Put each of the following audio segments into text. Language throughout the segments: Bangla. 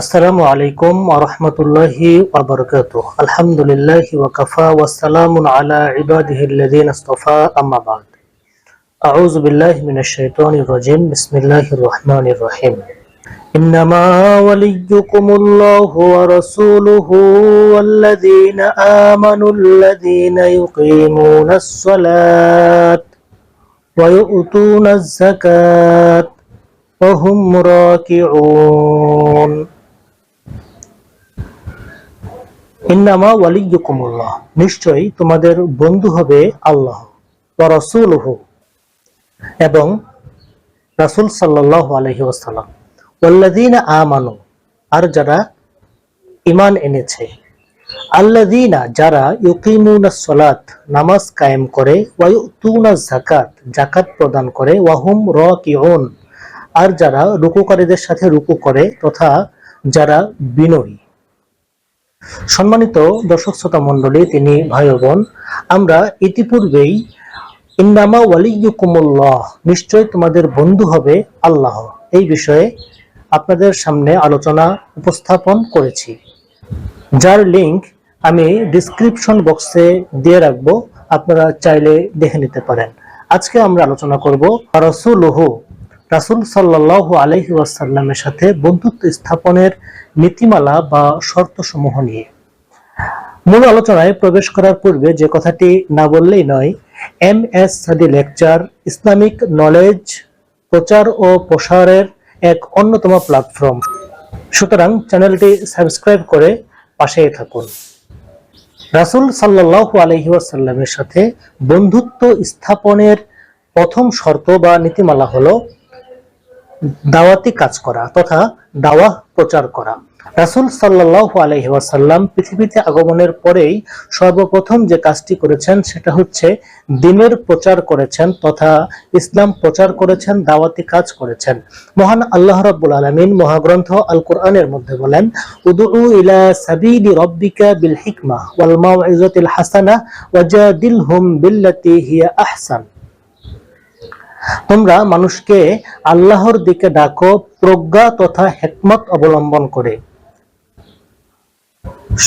আসসালামু আলাইকুম ওরহমতুল্লাহি ওবরকাত আলহামদুলিল্লাহ ওয়াকাফা ওয়াসালাম আলা ইবাদিহিল্লাযীন ইসতাফা আম্মা বাদ আউযু বিল্লাহি মিনাশ শাইতানির রাজিম বিসমিল্লাহির রহমানির রহিম إنما وليكم الله ورسوله والذين آمنوا الذين يقيمون الصلاة ويؤتون الزكاة وهم راكعون ইন্নামা ওয়ালিয়ুকুমুল্লাহ নিশ্চয়ই তোমাদের বন্ধু হবে আল্লাহ এবং রাসূল সাল্লাল্লাহু আলাইহি ওয়াসাল্লাম। ওয়াল্লাযীনা আমানু, আর যারা ঈমান এনেছে। আল্লাযীনা, যারা ইউকিমুনাস সালাত, নামাজ কায়েম করে, ওয়া ইউতুনাজ যাকাত যাকাত প্রদান করে, ওয়া হুম রাকিউন। আর যারা রুকুকারীদের সাথে রুকু করে, তথা যারা বিনয়ী। সম্মানিত দর্শক শ্রোতা মণ্ডলী, তিনি ভাই বোন, আমরা ইতিপূর্বেই ইন্নামা ওয়ালিয়ুকুমুল্লাহ নিশ্চয় তোমাদের বন্ধু হবে আল্লাহ। এই বিষয়ে আপনাদের সামনে আলোচনা উপস্থাপন করেছি। যার লিংক আমি ডিসক্রিপশন বক্সে দিয়ে রাখব, আপনারা চাইলে দেখে নিতে পারেন। আজকে আমরা আলোচনা করব রসুলহু, রাসুল সাল্লাহ আলহি ওয়াসাল্লামের সাথে বন্ধুত্ব স্থাপনের নীতিমালা বা শর্তসমূহ নিয়ে। মূল আলোচনায় প্রবেশ করার পূর্বে যে কথাটি না বললেই নয়, M S Sadi lecture, Islamic knowledge, প্রচার ও প্রসারের এক অন্যতম প্ল্যাটফর্ম। সুতরাং চ্যানেলটি সাবস্ক্রাইব করে পাশে থাকুন। রাসুল সাল্লাহ আলহিউসাল্লামের সাথে বন্ধুত্ব স্থাপনের প্রথম শর্ত বা নীতিমালা হলো দাওয়াতি কাজ করা তথা দাওয়া প্রচার করা। রাসুল সাল্লাহ আলহিহাসাল্লাম পৃথিবীতে আগমনের পরেই সর্বপ্রথম যে কাজটি করেছেন সেটা হচ্ছে দিনের প্রচার করেছেন তথা ইসলাম প্রচার করেছেন, দাওয়াতি কাজ করেছেন। মহান আল্লাহ রাব্বুল আলমিন মহাগ্রন্থ আল কোরআনের মধ্যে বলেন উদু ইলা সাবিলি রব্বিকা বিল হিকমা ওয়াল মাউইজাতিল হাসানা ওয়াজাদিলহুম বিল্লাতি হিয়া আহসান। তোমরা মানুষকে আল্লাহর দিকে ডাকো, প্রজ্ঞা তথা হেকমত অবলম্বন করে।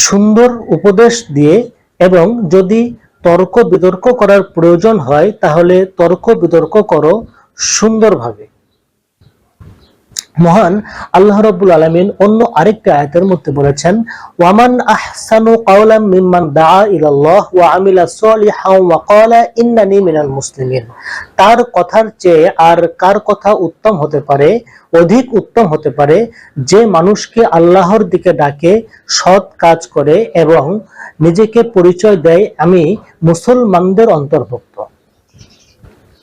সুন্দর উপদেশ দিয়ে এবং যদি তর্ক বিতর্ক করার প্রয়োজন হয়, তাহলে তর্ক বিতর্ক করো সুন্দরভাবে। মহান আল্লাহ রাব্বুল আলামিন অন্য আরেকটি আয়াতের মধ্যে বলেছেন, ওয়ামান আহসানু কাওলাম মিম্মান দাআ ইলাল্লাহ ওয়া আমিলা সলিহান ওয়া ক্বালা ইন্নানি মিনাল মুসলিমিন। তার কথার চেয়ে আর কার কথা উত্তম হতে পারে, অধিক উত্তম হতে পারে, যে মানুষকে আল্লাহর দিকে ডাকে, সৎ কাজ করে এবং নিজেকে পরিচয় দেয় আমি মুসলমানদের অন্তর্ভুক্ত।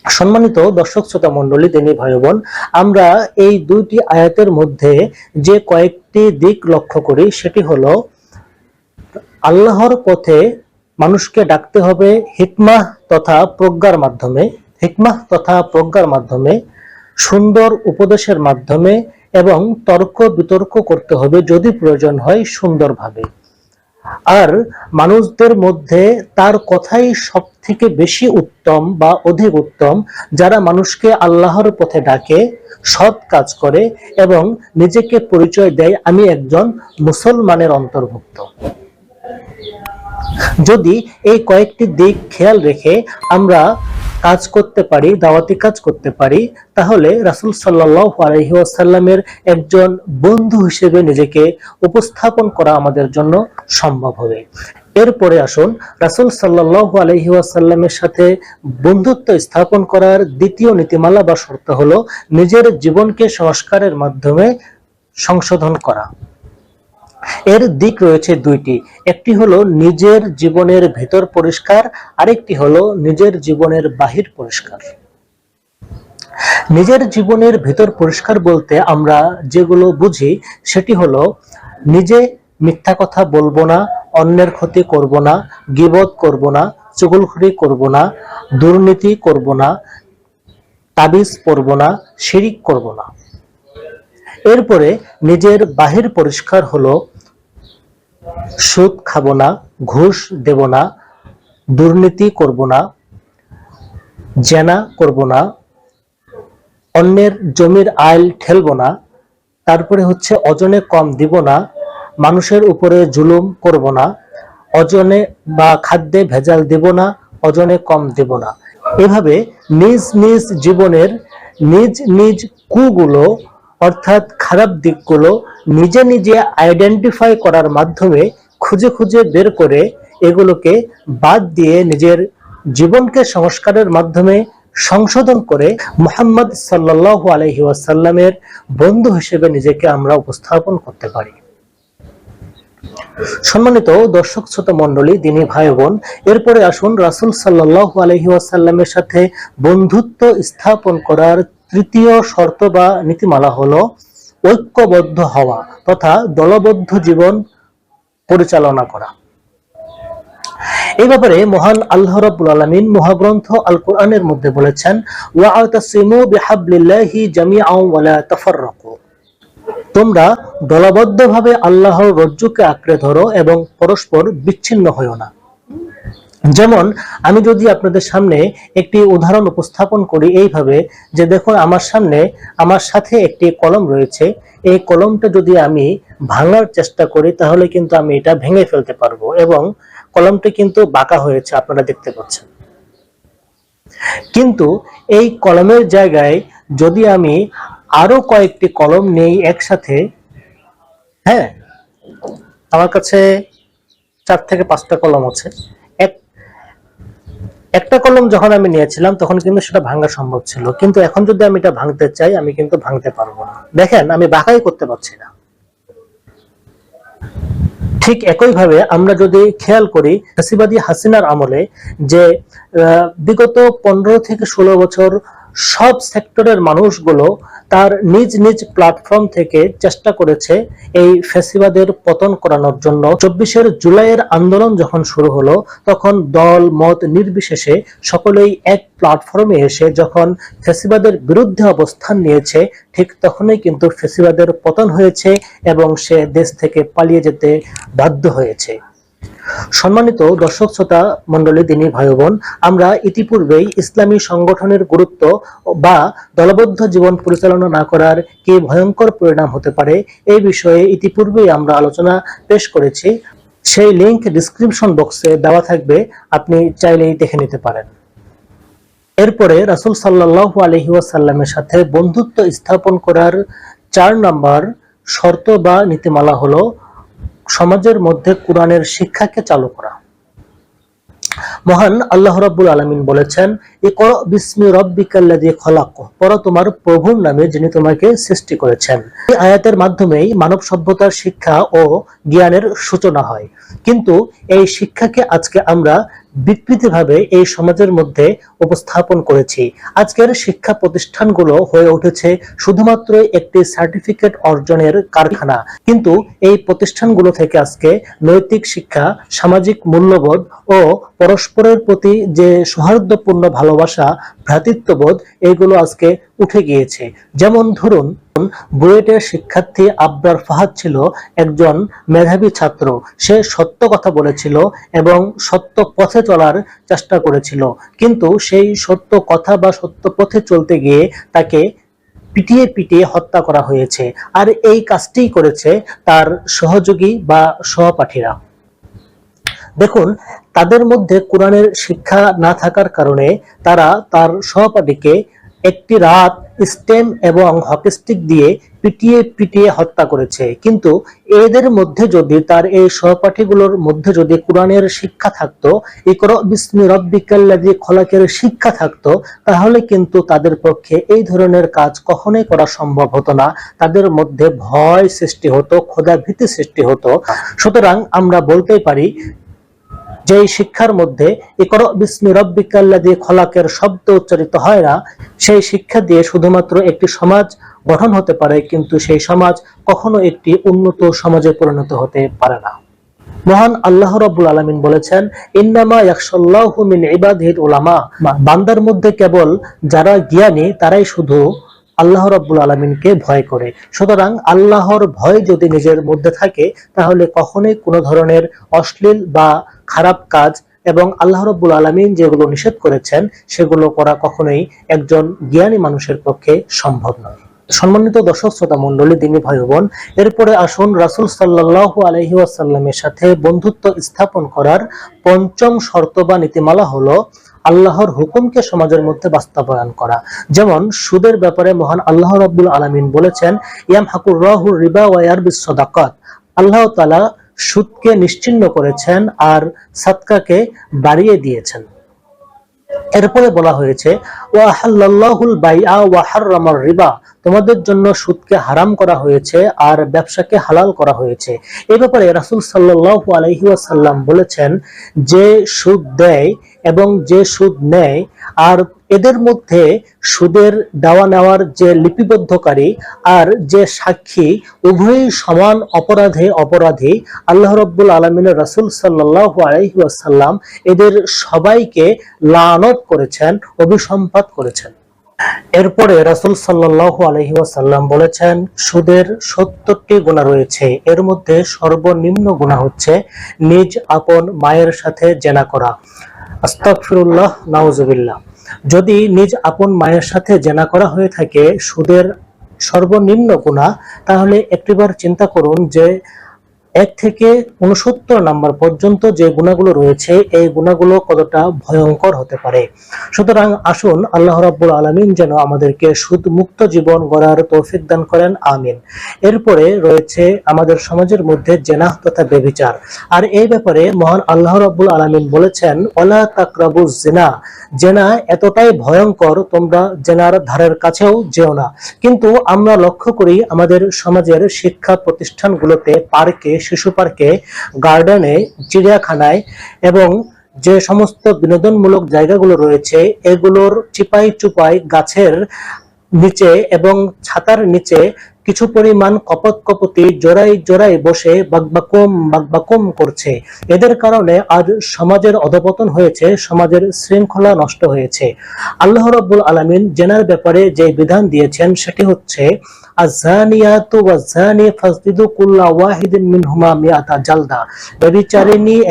সম্মানিত দর্শক শ্রোতা মন্ডলী তিনি ভাই বোন, আমরা এই দুইটি আয়াতের মধ্যে যে কয়েকটি দিক লক্ষ্য করি, সেটি হলো আল্লাহর পথে মানুষকে ডাকতে হবে হিকমাহ তথা প্রজ্ঞার মাধ্যমে হিকমাহ তথা প্রজ্ঞার মাধ্যমে, সুন্দর উপদেশের মাধ্যমে এবং তর্ক বিতর্ক করতে হবে যদি প্রয়োজন হয় সুন্দরভাবে। আর মানুষদের মধ্যে তার কথাই সব থেকে বেশি উত্তম বা অধিক উত্তম, যারা মানুষকে আল্লাহর পথে ডাকে, সৎ কাজ করে এবং নিজেকে পরিচয় দেয়, আমি একজন মুসলমানের অন্তর্ভুক্ত। যদি এই কয়েকটি দিক খেয়াল রেখে আমরা কাজ করতে পারি, দাওয়াতি কাজ করতে পারি, তাহলে রাসুল সাল্লাহ আলহিউসাল্লামের একজন বন্ধু হিসেবে নিজেকে উপস্থাপন করা আমাদের জন্য সম্ভব হবে। এরপরে আসুন রাসুল সাল্লাহ আলহিউসাল্লামের সাথে বন্ধুত্ব স্থাপন করার দ্বিতীয় নীতিমালা বা শর্ত হলো নিজের জীবনকে সংস্কারের মাধ্যমে সংশোধন করা। এর দিক রয়েছে দুইটি। একটি হলো নিজের জীবনের ভেতর পরিষ্কার, আরেকটি হলো নিজের জীবনের বাহির পরিষ্কার। নিজের জীবনের ভেতর পরিষ্কার বলতে আমরা যেগুলো বুঝি, সেটি হলো নিজে মিথ্যা কথা বলব না অন্যের ক্ষতি করব না, গিবত করব না, চুগলখড়ি করব না, দুর্নীতি করব না, তাবিজ পরব না, শিরিক করব না। এরপরে নিজের বাহির পরিষ্কার হলো, সুদ খাব না, ঘুষ দেব না, দুর্নীতি করব না, জেনা করব না, অন্যের জমির আইল ঠেলব না, তারপরে হচ্ছে অজনে কম দিব না মানুষের উপরে জুলুম করব না, অজনে বা খাদ্যে ভেজাল দেব না, অজনে কম দেব না। এভাবে নিজ নিজ জীবনের নিজ নিজ কুগুলো, অর্থাৎ খারাপ দিকগুলো নিজে নিজে আইডেন্টিফাই করার মাধ্যমে খুঁজে খুঁজে বের করে এগুলোকে বাদ দিয়ে নিজের জীবনকে সংস্কারের মাধ্যমে সংশোধন করে মোহাম্মদ সাল্লাহ আলহি ওয়াসাল্লামের বন্ধু হিসেবে নিজেকে আমরা উপস্থাপন করতে পারি। সম্মানিত দর্শক শ্রোতা মন্ডলী দিনী ভাই বোন এরপরে আসুন রাসুল সাল্লাহ আলহি ওয়াসাল্লামের সাথে বন্ধুত্ব স্থাপন করার তৃতীয় শর্ত বা নীতিমালা হলো ঐক্যবদ্ধ হওয়া তথা দলবদ্ধ জীবন পরিচালনা করা। এই ব্যাপারে মহান আল্লাহ রাব্বুল আলামিন মহাগ্রন্থ আল কোরআনের মধ্যে বলেছেন ওয়াতাসিমু বিহাবলিল্লাহি জামিআন ওয়া লা তাফাররাকু। তোমরা দলবদ্ধভাবে আল্লাহর রজ্জুকে আঁকড়ে ধরো এবং পরস্পর বিচ্ছিন্ন হইও না। যেমন, আমি যদি আপনাদের সামনে একটি উদাহরণ উপস্থাপন করি এইভাবে যে দেখুন, আমার সামনে আমার সাথে একটি কলম রয়েছে। এই কলমটা যদি আমি ভাঙার চেষ্টা করি, তাহলে কিন্তু আমি এটা ভেঙে ফেলতে পারব এবং কলমটি কিন্তু বাঁকা হয়েছে, আপনারা দেখতে পাচ্ছেন। কিন্তু এই কলমের জায়গায় যদি আমি আরও কয়েকটি কলম নেই একসাথে। হ্যাঁ আমার কাছে চার থেকে পাঁচটা কলম আছে। এক, একটা কলম যখন আমি নিয়েছিলাম, তখন কিন্তু সেটা ভাঙা সম্ভব ছিল। কিন্তু এখন যদি আমি এটা ভাঙতে চাই, আমি কিন্তু ভাঙতে পারব না। দেখেন, আমি বাঁকাই করতে পারছি না। ঠিক একইভাবে আমরা যদি খেয়াল করি হাসিবাদী হাসিনার আমলে যে বিগত পনেরো থেকে ষোলো বছর সব সেক্টরের মানুষগুলো তার নিজ নিজ প্ল্যাটফর্ম থেকে চেষ্টা করেছে এই ফেসিবাদের পতন করানোর জন্য। চব্বিশের জুলাইয়ের আন্দোলন যখন শুরু হলো, তখন দল, মত নির্বিশেষে সকলেই এক প্ল্যাটফর্মে এসে যখন ফেসিবাদের বিরুদ্ধে অবস্থান নিয়েছে, ঠিক তখনই কিন্তু ফেসিবাদের পতন হয়েছে এবং সে দেশ থেকে পালিয়ে যেতে বাধ্য হয়েছে। সম্মানিত দর্শক শ্রোতা মন্ডলী দিনী ভাই বোন, আমরা ইতিপূর্বেই ইসলামী সংগঠনের গুরুত্ব বা দলবদ্ধ জীবন পরিচালনা না করার কি ভয়ঙ্কর পরিণাম হতে পারে এই বিষয়ে ইতিপূর্বেই আমরা আলোচনা পেশ করেছি। সেই লিংক ডিসক্রিপশন বক্সে দেওয়া থাকবে, আপনি চাইলেই দেখে নিতে পারেন। এরপরে রাসুল সাল্লাহ আলহিউসাল্লামের সাথে বন্ধুত্ব স্থাপন করার চার নাম্বার শর্ত বা নীতিমালা হলো সমাজের মধ্যে কোরআনের শিক্ষাকে চালু করা। মহান আল্লাহ রাব্বুল আলামিন বলেছেন, ইকরা বিসমি রাব্বিকাল্লাযী খলাক পড়ো তোমার প্রভুর নামে যিনি তোমাকে সৃষ্টি করেছেন। এই আয়াতের মাধ্যমেই মানব সভ্যতার শিক্ষা ও জ্ঞানের সূচনা হয়। কিন্তু এই শিক্ষাকে আজকে আমরা বিকৃতিভাবে এই সমাজের মধ্যে উপস্থাপন করেছি। আজকের শিক্ষা প্রতিষ্ঠানগুলো হয়ে উঠেছে শুধুমাত্র একটি সার্টিফিকেট অর্জনের কারখানা। কিন্তু এই প্রতিষ্ঠানগুলো থেকে আজকে নৈতিক শিক্ষা, সামাজিক মূল্যবোধ ও পরস্পরের প্রতি যে সৌহার্দ্যপূর্ণ ভালোবাসা, ভ্রাতৃত্ববোধ, এগুলো আজকে উঠে গিয়েছে। যেমন ধরুন বুয়েটের শিক্ষার্থী আবরার ফাহাদ ছিল একজন মেধাবী ছাত্র। সে সত্য কথা বলেছিল এবং সত্য পথে চলার চেষ্টা করেছিল। কিন্তু সেই সত্য কথা বা সত্য পথে চলতে গিয়ে তাকে পিটিয়ে পিটিয়ে হত্যা করা হয়েছে। আর এই কাজটি করেছে তার সহযোগী বা সহপাঠীরা। দেখুন, তাদের মধ্যে কোরআনের শিক্ষা না থাকার কারণে তারা তার সহপাঠীকে একটি রাত স্টেম এবং হকিস্টিক দিয়ে পিটিয়ে পিটিয়ে হত্যা করেছে। কিন্তু এদের মধ্যে যদি তার এই সহপাঠীগুলোর মধ্যে যদি কোরআনের শিক্ষা থাকতো, ইকর বিসমি রব্বিকাল্লাযী খলাকের শিক্ষা থাকতো, তাহলে কিন্তু তাদের পক্ষে এই ধরনের কাজ কখনোই করা সম্ভব হতো না। তাদের মধ্যে ভয় সৃষ্টি হতো খোদা ভীতি সৃষ্টি হতো। সুতরাং আমরা বলতেই পারি যে শিক্ষার মধ্যে খলাকের শব্দ উচ্চারিত হয় না, সেই শিক্ষা দিয়ে শুধুমাত্র একটি সমাজ গঠন হতে পারে, কিন্তু সেই সমাজ কখনো একটি উন্নত সমাজে পরিণত হতে পারে না। মহান আল্লাহ রাব্বুল আলামিন বলেছেন, ইন্নামা ইয়াখশাল্লাহু মিন ইবাদিহিল উলামা। বান্দার মধ্যে কেবল যারা জ্ঞানী, তারাই শুধু আল্লাহ রাব্বুল আলমিনকে ভয় করে। সুতরাং আল্লাহর ভয় যদি নিজের মধ্যে থাকে, তাহলে কখনোই কোনো ধরনের অশ্লীল বা খারাপ কাজ এবং আল্লাহ রব্বুল আলমিন যেগুলো নিষেধ করেছেন, সেগুলো করা কখনোই একজন জ্ঞানী মানুষের পক্ষে সম্ভব নয়। সম্মানিত দর্শক, শ্রোতা মন্ডলী দিনী ভাই বোন, এরপরে আসুন রাসূল সাল্লাল্লাহু আলাইহি ওয়াসাল্লামের সাথে বন্ধুত্ব স্থাপন করার পঞ্চম শর্ত বা নীতিমালা হলো আল্লাহর হুকুমকে সমাজের মধ্যে বাস্তবায়ন করা। যেমন, সুদের ব্যাপারে মহান আল্লাহ রাব্বুল আলামিন বলেছেন ইয়াম হাকুর রাহু রিবা ওয়ার সাদাকাত। আল্লাহ তাআলা সুদকে নিশ্চিহ্ন করেছেন আর সাদকাকে বাড়িয়ে দিয়েছেন। এরপরে বলা হয়েছে রিবা। তোমাদের জন্য সুদকে হারাম করা হয়েছে আর ব্যবসাকে হালাল করা হয়েছে। এ ব্যাপারে রাসূল সাল্লাল্লাহু আলাইহি ওয়াসাল্লাম বলেছেন, যে সুদ দেয় এবং যে সুদ নেয়, আর এদের মধ্যে সুদের দেওয়া নেওয়ার যে লিপিবদ্ধকারী আর যে সাক্ষী, উভয়ই সমান অপরাধে অপরাধী। আল্লাহ রব্বুল আলমিনের রাসূল সাল্লাল্লাহু আলাইহি ওয়াসাল্লাম এদের সবাইকে লানত করেছেন, অভিসম্পাত করেছেন। এরপরে রাসুল সাল্লাল্লাহু আলাইহি ওয়াসাল্লাম বলেছেন, সুদের সত্তরটি গুণা রয়েছে, এর মধ্যে সর্বনিম্ন গুণা হচ্ছে নিজ আপন মায়ের সাথে জেনা করা। আস্তাগফিরুল্লাহ, নাউজুবিল্লাহ। যদি নিজ আপন মায়ের সাথে জেনা করা হয়ে থাকে সুদের সর্বনিম্ন গুণা, তাহলে একটিবার চিন্তা করুন যে এক থেকে উনসত্তর নাম্বার পর্যন্ত যে গুণাগুলো রয়েছে, এই গুণাগুলো কতটা ভয়ঙ্কর হতে পারে? সুতরাং আসুন আল্লাহ রাব্বুল আলমিন যেন আমাদেরকে সুদ মুক্ত জীবন গড়ার তৌফিক দান করেন, আমিন। এরপরে রয়েছে আমাদের সমাজের মধ্যে জেনাহ তথা বেবিচার। আর এই ব্যাপারে মহান আল্লাহ রাব্বুল আলমিন বলেছেন ওলা তাকরাবু জেনা জেনা এতটাই ভয়ঙ্কর, তোমরা জেনার ধারের কাছেও যেও না। কিন্তু আমরা লক্ষ্য করি আমাদের সমাজের শিক্ষা প্রতিষ্ঠানগুলোতে পার্কে শিশু পার্কে, গার্ডেনে, চিড়িয়াখানায় এবং যে সমস্ত বিনোদনমূলক জায়গাগুলো রয়েছে, এগুলোর চিপাই চুপাই গাছের নিচে এবং ছাতার নিচে কিছু পরিমাণ কপত কপতি জোড়াই জোড়াই বসে বাকবাকুম বাকবাকুম করছে। এদের কারণে আজ সমাজের অধপতন হয়েছে, সমাজের শৃঙ্খলা নষ্ট হয়েছে। আল্লাহ রব্বুল আলমিন জেনার ব্যাপারে যে বিধান দিয়েছেন সেটি হচ্ছে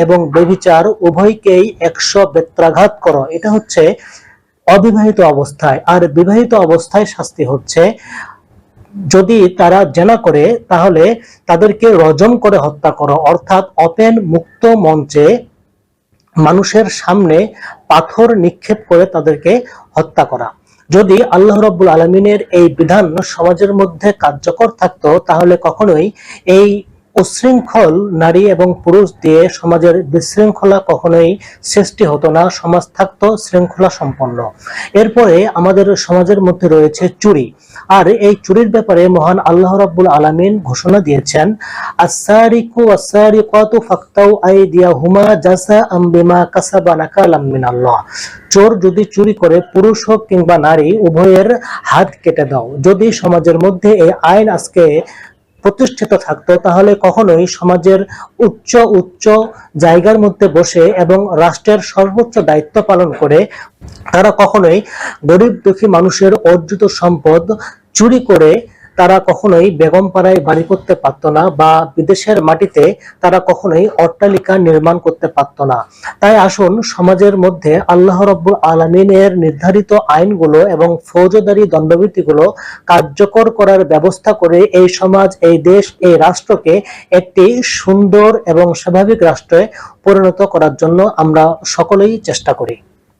এবং ব্যভিচার উভয়কেই একশো বেত্রাঘাত করো। এটা হচ্ছে অবিবাহিত অবস্থায়। আর বিবাহিত অবস্থায় শাস্তি হচ্ছে যদি তারা জেনা করে, তাহলে তাদেরকে রজম করে হত্যা করো। অর্থাৎ অপেন মুক্ত মঞ্চে মানুষের সামনে পাথর নিক্ষেপ করে তাদেরকে হত্যা করা। যদি আল্লাহ রব্বুল আলমিনের এই বিধান সমাজের মধ্যে কার্যকর থাকতো, তাহলে কখনোই এই উশৃঙ্খল নারী এবং পুরুষ দিয়ে সমাজের বিশৃঙ্খলা কখনোই সৃষ্টি হতো না, সমাজ থাকতো শৃঙ্খলা সম্পন্ন এরপরে আমাদের সমাজের মধ্যে রয়েছে চুরি। আর এই চুরির ব্যাপারে মহান আল্লাহ রাব্বুল আলামিন ঘোষণা দিয়েছেন আসারিকু আসারিকাতু ফাক্তাউ আইদিয়াহুমা জাযাআম বিমা কাসাবা নাকালাম মিনাল্লাহ। চোর যদি চুরি করে, পুরুষ হোক কিংবা নারী, উভয়ের হাত কেটে দাও। যদি সমাজের মধ্যে এই আইন আজকে প্রতিষ্ঠিত থাকতো, তাহলে কখনোই সমাজের উচ্চ উচ্চ জায়গার মধ্যে বসে এবং রাষ্ট্রের সর্বোচ্চ দায়িত্ব পালন করে, তারা কখনোই গরিব দুঃখী মানুষের অর্জিত সম্পদ চুরি করে তারা কখনোই বেগম পাড়ায় বাড়ি করতে পারত না বা বিদেশের মাটিতে তারা কখনোই অট্টালিকা নির্মাণ করতে পারত না। তাই আসুন সমাজের মধ্যে আল্লাহ রব্বুল আলমিনের নির্ধারিত আইনগুলো এবং ফৌজদারি দণ্ডবিধিগুলো কার্যকর করার ব্যবস্থা করে এই সমাজ, এই দেশ, এই রাষ্ট্রকে একটি সুন্দর এবং স্বাভাবিক রাষ্ট্রে পরিণত করার জন্য আমরা সকলেই চেষ্টা করি।